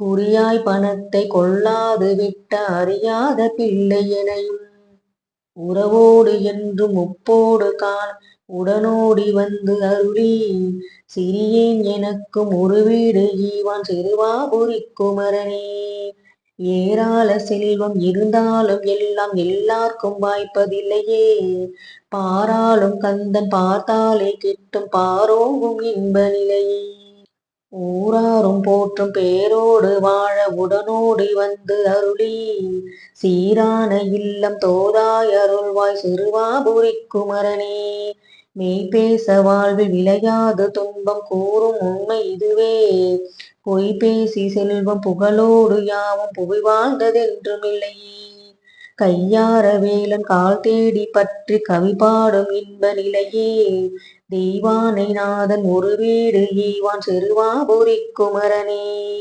குறியாய் பணத்தை கொள்ளாது விட்ட அறியாத பிள்ளை எனையும் உறவோடு என்றும் முப்போடு கான் உடனோடி வந்து அருளி. சிறியேன் எனக்கும் ஒரு வீடு ஈவான் சிறுவாபுரி குமரனே ஏராள செல்வம் இருந்தாலும் எல்லாம் எல்லார்க்கும் வாய்ப்பதில்லையே. பாராளும் கந்தன் பார்த்தாலே கிட்டும் பாரோவும் இன்ப நிலையே. ஊராரும் போற்றும் பேரோடு வாழ உடனோடி வந்து அருளி சீரான இல்லம் தோதாய் அருள்வாய் சிறுவாபுரி குமரனே மெய் பேச வாழ்வில் விளையாது துன்பம் கூறும் உண்மை இதுவே. பொய் பேசி செல்வம் புகழோடு யாவும் புவி வாழ்ந்ததென்றுமில்லையே. கையார வேலன் கால் தேடி பற்றி கவி பாடும் இன்ப நிலையே. தெய்வானை நாதன் ஒரு வீடு ஈவான் சிறுவாபுரிக் குமரனே.